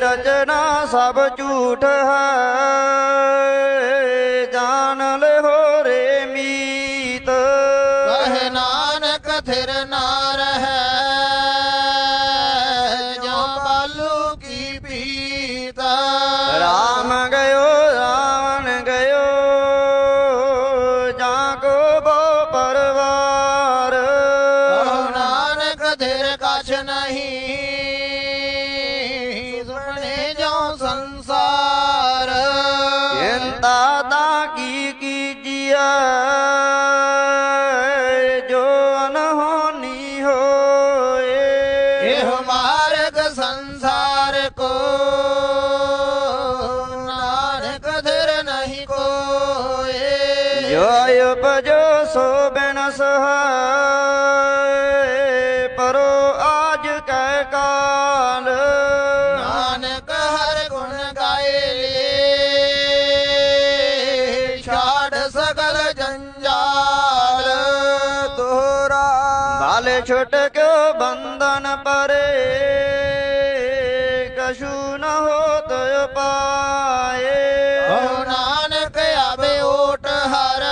ਰਚਨਾ ਸਭ ਝੂਠ ਹੈ। ਜਾਣ ਲਿਓ ਰੇ ਮੀਤ। ਕਹੇ ਨਾਨਕ ਥਿਰ ਨਾ ਰਹੈ। ਜੋ ਬਾਲੂ ਕੀ ਪੀਤ। ਰਾਮ ਗਇਓ ਰਾਵਣ ਗਇਓ ਜਾਂ ਕੋ ਬੋ ਪਰਵਾਰ। ਨਾਨਕ ਥਿਰ ਕਛ ਨਹੀਂ। ਕੀ ਕੀਜੀਐ? ਜੋ ਅਨਹੋਨੀ ਹੋਏ। ਇਹ ਮਾਰਗ ਸੰਸਾਰ ਕੋ ਨਾਨਕ ਥਿਰ ਨਹੀਂ ਕੋਏ। ਜੋ ਉਪਜੋ ਸੋ ਬਿਨ ਸਹਾਇ ਪਰੋ ਆਜ ਕੈ ਕਾਲ। ਛੁੱਟ ਕਿਉ ਬੰਧਨ ਪਰੇ ਕਸ਼ੂ ਨ ਹੋਤ ਪਾਏ ਹੋ ਨਾਨਕ ਆਵੇ ਓਟ ਹਰ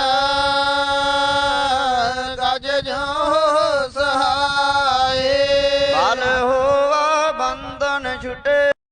ਗਜ ਜੋ ਸਹਾਏ। ਬਲ ਹੋਵਾ ਬੰਧਨ ਛੁੱਟੇ।